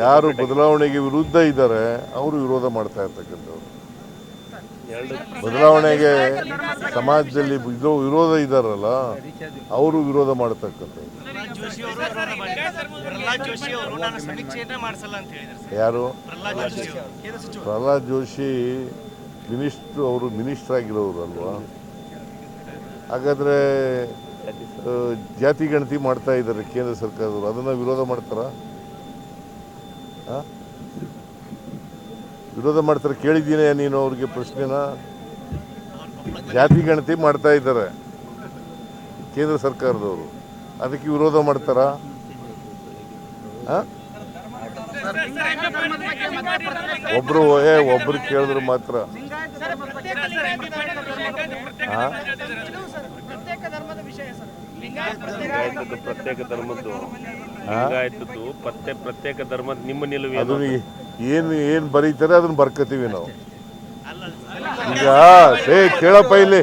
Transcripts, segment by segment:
ಯಾರು ಬದಲಾವಣೆಗೆ ವಿರುದ್ಧ ಇದ್ದಾರೆ ಅವರು ವಿರೋಧ ಮಾಡ್ತಾ ಇರ್ತಕ್ಕಂಥವ್ರು. ಬದಲಾವಣೆಗೆ ಸಮಾಜದಲ್ಲಿ ಇದು ವಿರೋಧ ಇದ್ದಾರಲ್ಲ ಅವರು ವಿರೋಧ ಮಾಡ್ತಕ್ಕಂಥದ್ದು ಪ್ರಹ್ಲಾದ್ ಜೋಶಿ ಅವರು ವಿರೋಧ ಮಾಡಿದ್ದಾರೆ ಜೋಶಿ ಅವರು ನಾನು ಸಮೀಕ್ಷೆಯನ್ನೇ ಮಾಡಿಸಲ್ಲ ಅಂತ ಹೇಳಿದ್ದಾರೆ ಸರ್. ಯಾರು? ಪ್ರಹ್ಲಾದ್ ಜೋಶಿ ಅವರು. ಕೇಂದ್ರ ಸಚಿವರು. ಪ್ರಹ್ಲಾದ್ ಜೋಶಿ ಮಿನಿಸ್ಟ್ರು ಅವರು ಮಿನಿಸ್ಟರ್ ಆಗಿರೋರು ಅಲ್ವಾ? ಹಾಗಾದ್ರೆ ಜಾತಿ ಗಣತಿ ಮಾಡ್ತಾ ಇದ್ದಾರೆ ಕೇಂದ್ರ ಸರ್ಕಾರದವರು ಅದನ್ನ ವಿರೋಧ ಮಾಡ್ತಾರ? ವಿರೋಧ ಮಾಡ್ತಾರೆ ಕೇಳಿದ್ದೀನಿ ನೀನು ಅವ್ರಿಗೆ ಪ್ರಶ್ನೆನ? ಜಾತಿ ಗಣತಿ ಮಾಡ್ತಾ ಇದ್ದಾರೆ ಕೇಂದ್ರ ಸರ್ಕಾರದವರು. ಅದಕ್ಕೆ ವಿರೋಧ ಮಾಡ್ತಾರಾ? ಒಬ್ರು ಏ ಒಬ್ರು ಕೇಳಿದ್ರು ಮಾತ್ರ. ಪ್ರತ್ಯೇಕ ಧರ್ಮದ್ದು. ಲಿಂಗಾಯತದ್ದು ಪತ್ತೆ ಪ್ರತ್ಯೇಕ ಧರ್ಮದ ನಿಮ್ಮ ನಿಲುವು ಅದು ಏನು ಏನು ಬರೀತಾರೆ ಅದನ್ನ ಬರ್ಕತೀವಿ ನಾವು ಈಗ ಸೇ ಕೇಳಪ್ಪ ಇಲ್ಲಿ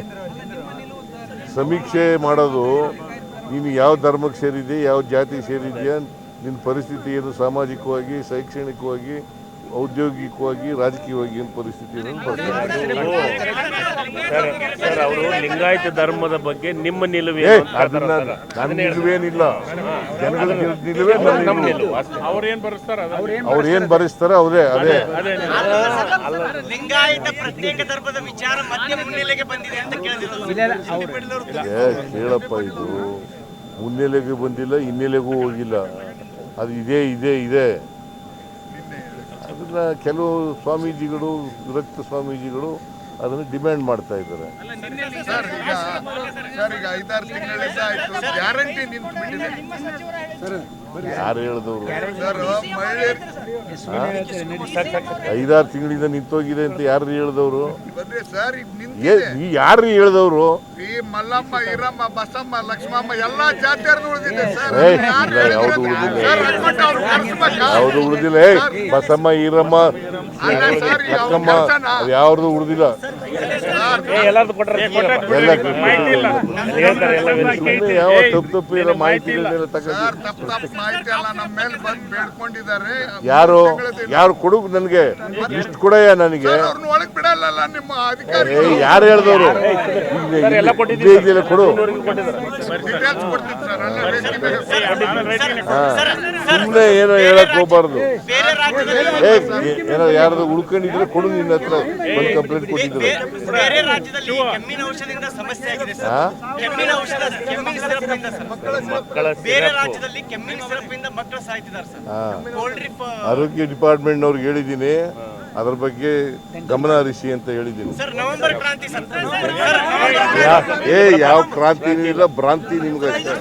ಸಮೀಕ್ಷೆ ಮಾಡೋದು ನೀನು ಯಾವ ಧರ್ಮಕ್ಕೆ ಸೇರಿದ್ಯಾ ಯಾವ ಜಾತಿಗೆ ಸೇರಿದ್ಯಾ ನಿನ್ನ ಪರಿಸ್ಥಿತಿ ಏನು ಸಾಮಾಜಿಕವಾಗಿ ಶೈಕ್ಷಣಿಕವಾಗಿ ಔದ್ಯೋಗಿಕವಾಗಿ ರಾಜಕೀಯವಾಗಿ ಏನು ಪರಿಸ್ಥಿತಿ ಅವರು ಲಿಂಗಾಯತ ಧರ್ಮದ ಬಗ್ಗೆ ನಿಮ್ಮ ನಿಲುವೆ ನನ್ನ ನಿಲುವೇನಿಲ್ಲ. ಜನಗಳ ನಿಲುವೇ ನನ್ನ ನಮ್ಮ ನಿಲುವು. ಅವ್ರು ಏನ್ ಭರಿಸ್ತಾರೆ ಅವರೇ ಅದೇ. ಲಿಂಗಾಯತ ಪ್ರತ್ಯೇಕ ಧರ್ಮದ ವಿಚಾರ ಮತ್ತೆ ಮುನ್ನೆಲೆಗೆ ಬಂದಿದೆ ಅಂತ ಕೇಳಪ್ಪ ಇದು. ಮುನ್ನೆಲೆಗೆ ಬಂದಿಲ್ಲ ಹಿನ್ನೆಲೆಗೂ ಹೋಗಿಲ್ಲ. ಅದು ಇದೇ ಇದೆ ಇದೆ. ಕೆಲವು ಸ್ವಾಮೀಜಿಗಳು ವಿರಕ್ತ ಸ್ವಾಮೀಜಿಗಳು ಅದನ್ನು ಡಿಮ್ಯಾಂಡ್ ಮಾಡ್ತಾ ಇದ್ದಾರೆ. ಸರ್ ಈಗ ಸರ್ ಈಗ ಐದಾರು ತಿಂಗಳಿಂದ ಆಯ್ತು. ಗ್ಯಾರಂಟಿ ನಿಂತು ಬಿಟ್ಟಿದೆ ಯಾರು ಹೇಳಿದವರು? ಸರ್ ಐದಾರು ತಿಂಗಳಿಂದ ನಿಂತೋಗಿದೆ ಅಂತ ಯಾರು ಹೇಳಿದವರು? ಬಂದ್ರೆ ಸರ್ ಈಗ ನಿಂತಿದೆ. ಈ ಯಾರು ಹೇಳಿದವರು? ಈ ಮಲ್ಲಮ್ಮ ಈರಮ್ಮ ಬಸಮ್ಮ ಲಕ್ಷ್ಮಮ್ಮ ಎಲ್ಲಾ ಜಾತಿಯರ್ದು ಉಳಿದಿದೆ ಸರ್. ಏ, ಯಾರು ಇಲ್ಲ, ಯಾವ್ದು ಹೇಳಿದ್ರು? ಉಳಿದಿಲ್ಲ. ಸರ್ ಅನ್ಬಿಟ್ಟು ಅವ್ರು ಕರ್ಸ್ಬೇಕಾ? ಯಾವುದು ಉಳಿದಿಲ್ಲ? ಬಸಮ್ಮ ಈರಮ್ಮ ಅಕ್ಕಮ್ಮ ಯಾವ್ದು ಉಳಿದಿಲ್ಲ. ಯಾವ ತಪ್ಪು ತಪ್ಪು ಇಲ್ಲ ಮಾಹಿತಿ ಎಲ್ಲ ನಮ್ಮ ಮೇಲೆ ಬಂದು ಬೇಡ್ಕೊಂಡಿದ್ದಾರೆ. ಯಾರು ಯಾರು ಕೊಡು ನನಗೆ? ಇಷ್ಟು ಕೊಡಯ್ಯ ನನಗೆ? ಸರ್ ಅವ್ರನ್ನ ಒಳಗ್ ಬಿಡಲ್ಲ ನಿಮ್ಮ ಏ ಯಾರು ಹೇಳ್ದವ್ರು? ಕೊಡು. ಸುಮ್ಮನೆ ಏನೋ ಹೇಳಕ್ ಹೋಗ್ಬಾರ್ದು. ಬೇರೆ ಯಾರ್ದು ಉಳ್ಕೊಂಡಿದ್ರೆ ಕೊಡು ನಿನ್ನ ಹತ್ರ ಬಂದು ಕಂಪ್ಲೇಂಟ್ ಕೊಟ್ಟಿದ್ರೆ ಬೇರೆ ರಾಜ್ಯದಲ್ಲಿ ಕೆಮ್ಮಿನ ಔಷಧದಿಂದ ಸಮಸ್ಯೆ ಆಗಿದೆ ಸರ್. ಹಾ? ಕೆಮ್ಮಿನ ಔಷಧ ಕೆಮ್ಮಿನ ಸಿರಪ್ ಇಂದ ಸರ್. ಮಕ್ಕಳ ಬೇರೆ ರಾಜ್ಯದಲ್ಲಿ ಕೆಮ್ಮಿನ ಸಿರಪ್ ಇಂದ ಮಕ್ಕಳು ಸಾಯ್ತಿದ್ದಾರೆ ಸರ್. ಹಾ ಕೋಲ್ಡ್ ಡ್ರಿಪ್ ಆರೋಗ್ಯ ಡಿಪಾರ್ಟ್ಮೆಂಟ್ನವ್ರಿಗೆ ಹೇಳಿದ್ದೀನಿ. ಅದ್ರ ಬಗ್ಗೆ ಗಮನ ಹರಿಸಿ ಅಂತ ಹೇಳಿದ್ದೀನಿ. ಸರ್ ನವೆಂಬರ್ ಕ್ರಾಂತಿ ಸರ್. ಯಾ- ಏ ಯಾವ ಕ್ರಾಂತಿನೂ ಇಲ್ಲ ಭ್ರಾಂತಿ ನಿಮ್ಗೆ. ಅಷ್ಟೇ